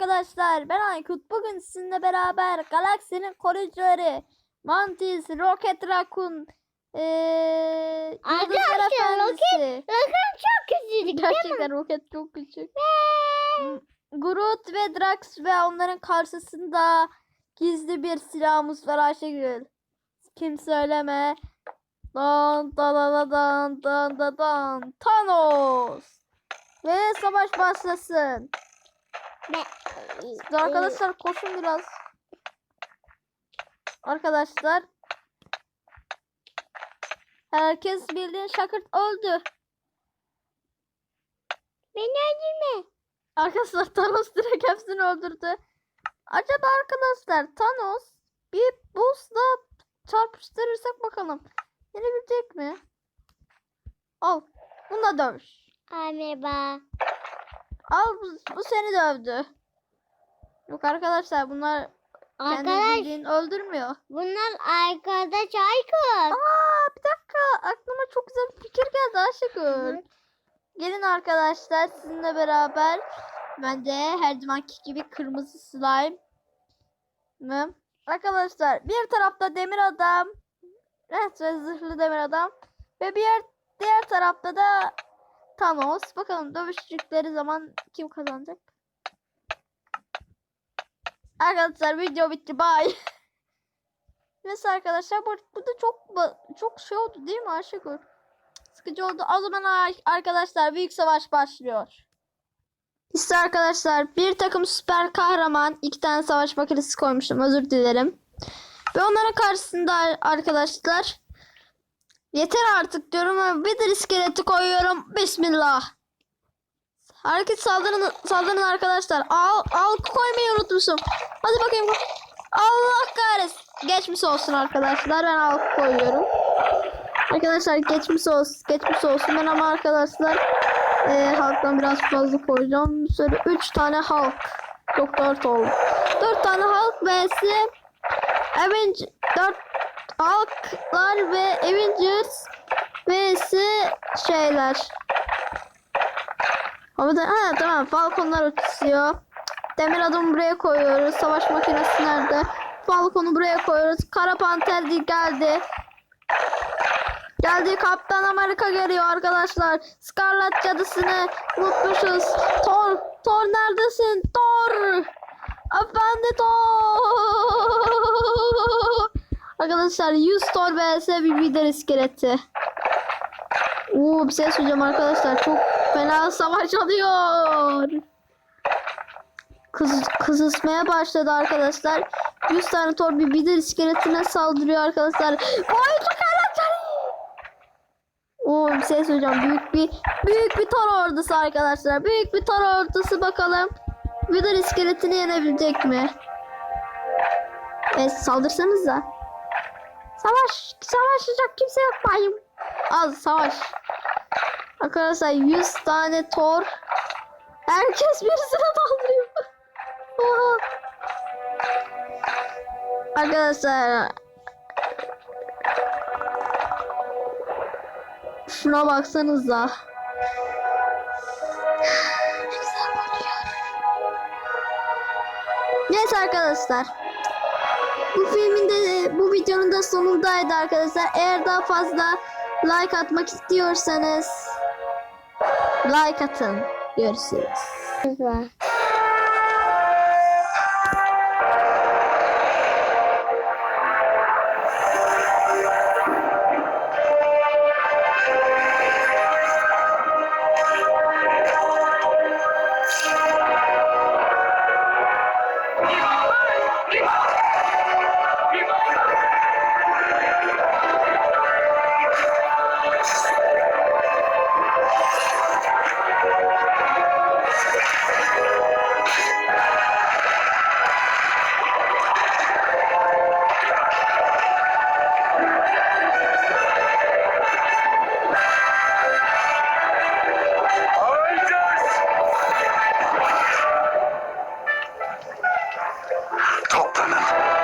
arkadaşlar ben Aykut. Bugün sizinle beraber galaksinin koruyucuları Mantis, Rocket Raccoon, ee, Arkadaşlar roket, roket çok mi? Gerçekten roket çok küçük. Groot ve Drax ve onların karşısında gizli bir silahımız var Ayşegül. Kim söyleme. Dan dan dan dan dan dan dan Thanos. Ve savaş başlasın. Ben- Arkadaşlar koşun biraz. Arkadaşlar. Herkes bildiğin şakırt öldü. Beni öldürme. Arkadaşlar Thanos direkt hepsini öldürdü. Acaba arkadaşlar Thanos bir boss'la çarpıştırırsak bakalım. Yenebilecek mi? Al. Bununla dövüş. Merhaba. Al bu, bu seni dövdü. Yok arkadaşlar bunlar Arkadaş bildiğin öldürmüyor. bunlar arkadaş Aykut. Aa bir dakika aklıma çok güzel bir fikir geldi. Hı. Gelin arkadaşlar sizinle beraber ben de her zamanki gibi kırmızı slime mı? Arkadaşlar bir tarafta demir adam evet ve zırhlı demir adam ve bir diğer tarafta da Thanos. Bakalım dövüştükleri zaman kim kazanacak? Arkadaşlar video bitti. Bye. Neyse arkadaşlar bu, bu da çok çok şey oldu değil mi Ayşegül? Sıkıcı oldu. O zaman ar- arkadaşlar büyük savaş başlıyor. İşte arkadaşlar bir takım süper kahraman iki tane savaş makinesi koymuştum özür dilerim. Ve onların karşısında arkadaşlar yeter artık diyorum ve bir de iskeleti koyuyorum. Bismillah. Hareket saldırın, saldırın arkadaşlar. Al, al koymayı unutmuşum. Hadi bakayım. Allah kahretsin. Geçmiş olsun arkadaşlar. Ben al koyuyorum. Arkadaşlar geçmiş olsun. Geçmiş olsun. Ben ama arkadaşlar e, halktan biraz fazla koyacağım. Şöyle 3 tane halk. Yok 4 oldu. 4 tane halk vs Avengers 4 halklar ve Avengers vs şeyler. Havada ha tamam Falconlar uçuyor. Demir adamı buraya koyuyoruz. Savaş makinesi nerede? Falcon'u buraya koyuyoruz. Kara Panter geldi. Geldi Kaptan Amerika geliyor arkadaşlar. Scarlet cadısını unutmuşuz. Thor, Thor neredesin? Thor! Efendi Thor! Arkadaşlar 100 Thor vs bir Wither iskeleti. Oo bir şey söyleyeceğim arkadaşlar. Çok fena savaş alıyor. Kız, kızışmaya başladı arkadaşlar. 100 tane Thor bir Wither iskeletine saldırıyor arkadaşlar. Karakter. Oo bir şey söyleyeceğim. Büyük bir büyük bir Thor ordusu arkadaşlar. Büyük bir Thor ordusu bakalım. Wither iskeletini yenebilecek mi? Evet saldırsanıza. Savaş. Savaşacak kimse yok bayım. Az savaş. Arkadaşlar 100 tane Thor. Herkes birisine daldırıyor. Oha. Arkadaşlar Şuna baksanıza. Neyse arkadaşlar. Bu filmin de bu videonun da sonundaydı arkadaşlar. Eğer daha fazla like atmak istiyorsanız like atın. Görüşürüz. Cannon.